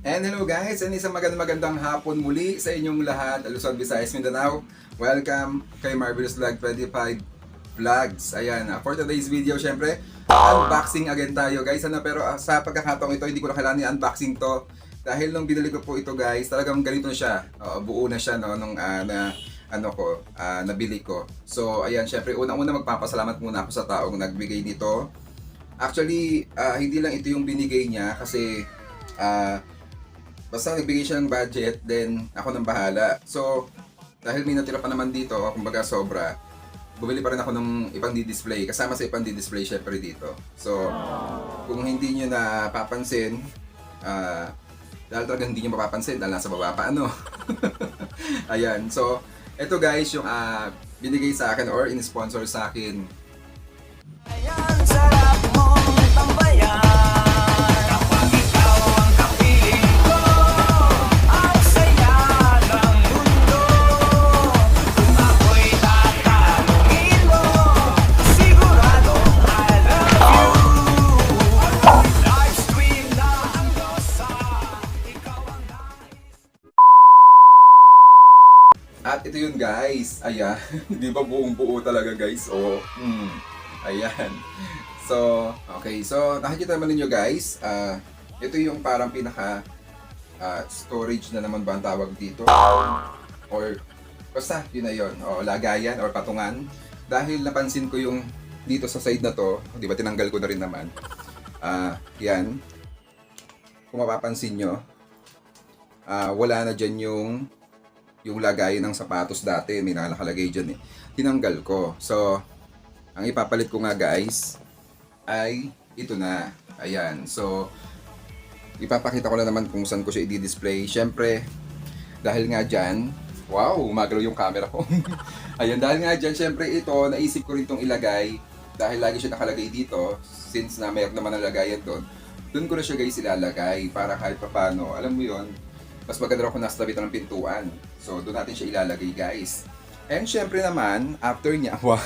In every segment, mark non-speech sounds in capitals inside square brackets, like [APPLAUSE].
And hello guys, and isang magandang magandang hapon muli sa inyong lahat, Luzon, Visayas, Mindanao. Welcome kay Marvelous Vlog 25 Vlogs. Ayan, ah, for today's video, syempre, unboxing again tayo guys. Ano, pero ah, sa pagkakataong ito, hindi ko na kailangan i-unboxing to. Dahil nung binili ko po ito guys, talagang ganito siya. Oo, buo na siya no, nung ah, na, ano ko, ah, nabili ko. So, ayan, syempre, unang-una magpapasalamat muna ako sa taong nagbigay nito. Actually, ah, hindi lang ito yung binigay niya kasi ah, basta nagbigay siya ng budget, then ako nang bahala. So, dahil may natira pa naman dito, kumbaga sobra, bumili pa rin ako ng ibang di-display. Kasama sa ibang di-display syempre dito. So, kung hindi nyo napapansin, ah, dahil talaga hindi nyo mapapansin, dahil nasa baba pa, ano. [LAUGHS] Ayan, so, eto guys, yung ah, binigay sa akin or in-sponsor sa akin Ayan. [LAUGHS] Di ba buong buo talaga guys? O, mm, ayan. So, okay. So, nakikita naman ninyo guys. ah ito yung parang pinaka ah, storage na naman ba ang tawag dito? Or, basta, yun na yun. O, lagayan or patungan. Dahil napansin ko yung dito sa side na to, di ba tinanggal ko na rin naman. Ah, yan. Kung mapapansin nyo, ah, wala na dyan yung yung lagayan ng sapatos dati, may nakalagay dyan eh. Tinanggal ko. So, ang ipapalit ko nga guys, ay ito na. Ayan. So, ipapakita ko na naman kung saan ko siya i-display. Siyempre, dahil nga dyan, wow, umagalaw yung camera ko. [LAUGHS] Ayan, dahil nga dyan, siyempre ito, naisip ko rin itong ilagay. Dahil lagi siya nakalagay dito, since na mayroon naman ang lagayan doon, doon ko na siya guys ilalagay para kahit papano, alam mo yon mas maganda raw kung nasa tabi ito ng pintuan. So, doon natin siya ilalagay, guys. And syempre naman, after niya, [LAUGHS] wow,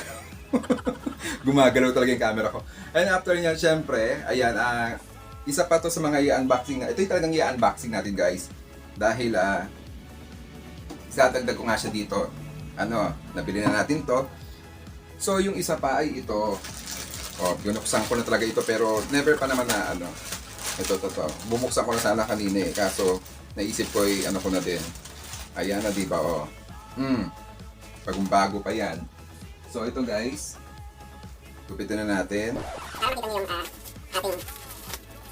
gumagalaw talaga yung camera ko. And after niya, syempre, ayan, ah, isa pa to sa mga i-unboxing na, ito yung talagang i-unboxing natin, guys. Dahil, ah, isadagdag ko nga siya dito. Ano, nabili na natin to. So, yung isa pa ay ito. Oh, binuksan ko na talaga ito, pero never pa naman na, ano, ito, ito, ito. Bumuksan ko na sana kanina eh, kaso naisip ko ay ano ko na din. Ayan na, di ba, oh. Hmm. Bagong bago pa yan. So, ito guys. Gupitin na natin. Para makita mo yung ah, ating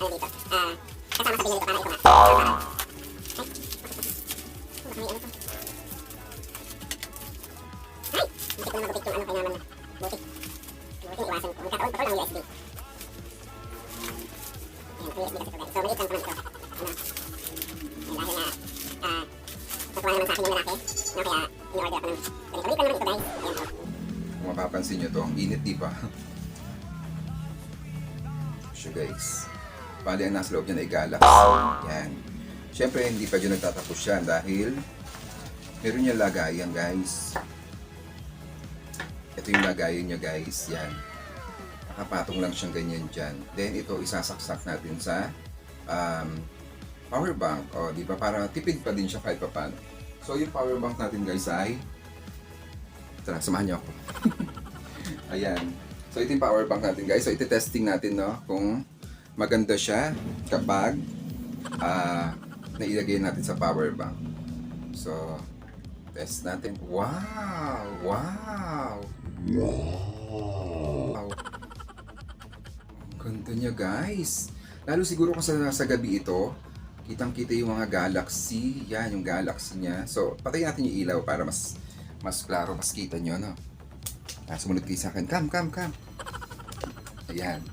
ano dito. Ah, kasama sa binili ko para ito nga. Para. Ay. May ano to. Siya guys. Bali ang nasa loob niya ay galax. Yan. Siyempre, hindi pa dyan nagtatapos yan dahil meron niya lagayan guys. Ito yung lagayan niya guys. Yan. Nakapatong lang siyang ganyan dyan. Then ito isasaksak natin sa um, power bank. O, di ba? Para tipid pa din siya kahit pa paano. So, yung power bank natin guys ay Tara, samahan niyo ako. [LAUGHS] Ayan. So, ito yung power bank natin, guys. So, iti-testing natin, no? Kung maganda siya kapag ah nailagay natin sa power bank. So, test natin. Wow! Wow! Wow! Ganda niya, guys. Lalo siguro kung sa, sa gabi ito, kitang-kita yung mga galaxy. Yan, yung galaxy niya. So, patayin natin yung ilaw para mas mas klaro, mas kita nyo, no? Ah, sumunod kayo sa akin. Come, come, come. Ayan.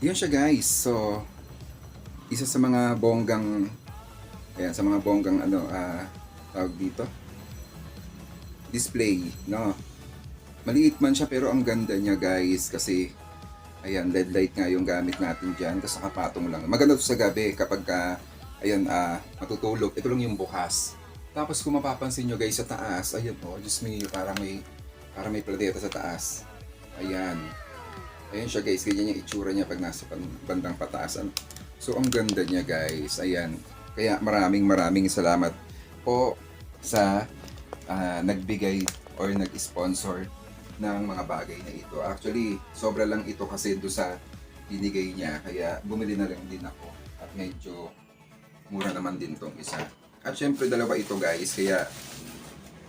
Yan siya, guys. So, isa sa mga bonggang, ayan, sa mga bonggang, ano, ah, tawag dito, display, no? Maliit man siya, pero ang ganda niya, guys, kasi, ayan, LED light nga yung gamit natin dyan, tapos nakapatong lang. Maganda to sa gabi, kapag, ka, ayan, ah, matutulog, ito lang yung bukas. Tapos kung mapapansin nyo guys sa taas, ayan oh, just may parang may parang may pladeta sa taas. Ayan. Ayan siya guys, ganyan yung itsura niya pag nasa bandang pataas. Ano? So, ang ganda niya guys. Ayan. Kaya maraming maraming salamat po sa ah, nagbigay or nag-sponsor ng mga bagay na ito. Actually, sobra lang ito kasi do sa binigay niya. Kaya bumili na lang din ako. At medyo mura naman din tong isa. At syempre dalawa ito guys. Kaya,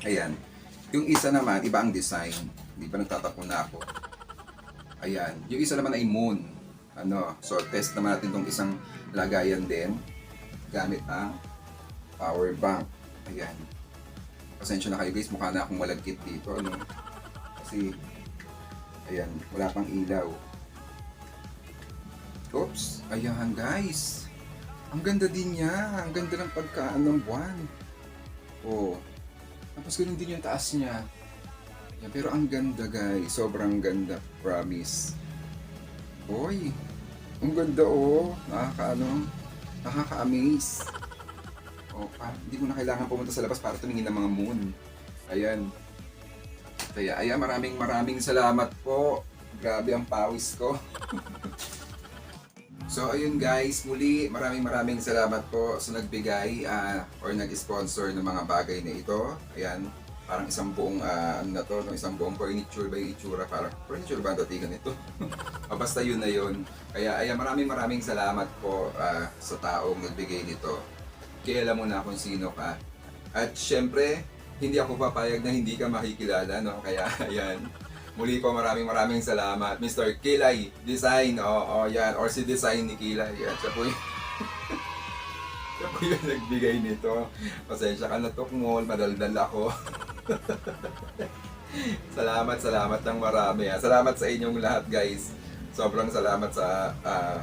ayan. Yung isa naman, iba ang design. Di ba nagtatapon na ako? Ayan. Yung isa naman ay moon. Ano, so test naman natin tong isang lagayan din gamit ang power bank. Ayan. Pasensya na kayo guys, mukha na akong malagkit dito. Ano? Kasi, ayan, wala pang ilaw. Oops, ayan guys. Ang ganda din niya. Ang ganda ng pagkaan ng buwan. Oh. Tapos ganun din yung taas niya. Yan, pero ang ganda guys. Sobrang ganda. Promise. Hoy. Ang ganda oh. Nakakaano. Nakaka-amaze. Oh, pa, hindi mo na kailangan pumunta sa labas para tumingin ng mga moon. Ayan. Kaya, ayan, maraming maraming salamat po. Grabe ang pawis ko. [LAUGHS] So ayun guys, muli maraming maraming salamat po sa nagbigay ah, or nag-sponsor ng mga bagay na ito. Ayan, parang isang buong ah, ano na to, no? isang buong furniture ba yung itsura? Parang furniture ba ang datingan ito? o [LAUGHS] basta yun na yun. Kaya ayan, maraming maraming salamat po ah, sa taong nagbigay nito. Kilala mo na kung sino ka. At syempre, hindi ako papayag na hindi ka makikilala, no? Kaya [LAUGHS] ayan, Muli po maraming maraming salamat. Mr. Kilay Design. Oo, oh, yan. Or si Design ni Kilay. Yan. Siya po yung, [LAUGHS] siya po yung nagbigay nito. Pasensya ka na tukmol. Madaldal ako. [LAUGHS] salamat, salamat ng marami. ah. Salamat sa inyong lahat guys. Sobrang salamat sa ah,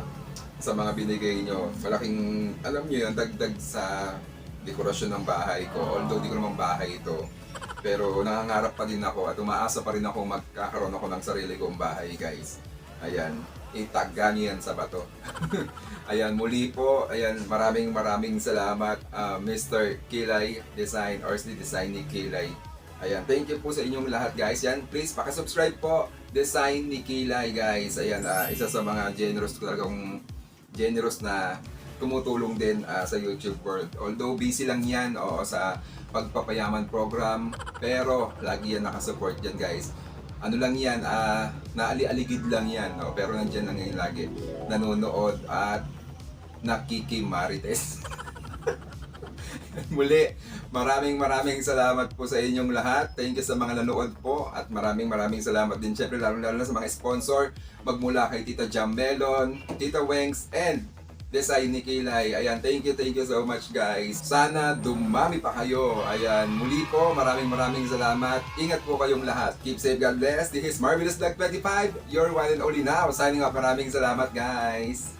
sa mga binigay nyo. Malaking, alam nyo yun, dagdag sa dekorasyon ng bahay ko. Although di ko naman bahay ito. Pero nangangarap pa din ako at umaasa pa rin ako magkakaroon ako ng sarili kong bahay, guys. Ayan, itagga niyo yan sa bato. [LAUGHS] ayan, muli po, ayan, maraming maraming salamat, ah, Mr. Kilay Design or si Design ni Kilay. Ayan, thank you po sa inyong lahat, guys. Yan, please, pakasubscribe po, Design ni Kilay, guys. Ayan, ah, isa sa mga generous ko talagang generous na tumutulong din ah, sa YouTube world. Although busy lang yan o sa pagpapayaman program, pero lagi yan nakasupport dyan guys. Ano lang yan, ah, naali-aligid lang yan, no? pero nandyan lang yan lagi. Nanonood at nakikimarites. [LAUGHS] Muli, maraming maraming salamat po sa inyong lahat. Thank you sa mga nanood po at maraming maraming salamat din syempre lalo lalo na sa mga sponsor magmula kay Tita Jam Melon, Tita Wengs and Design ni Kilay. Ayan, thank you, thank you so much guys. Sana dumami pa kayo. Ayan, muli po, maraming maraming salamat. Ingat po kayong lahat. Keep safe, God bless. This is Marvelous Vlog 25, your one and only now. Signing off, maraming salamat guys.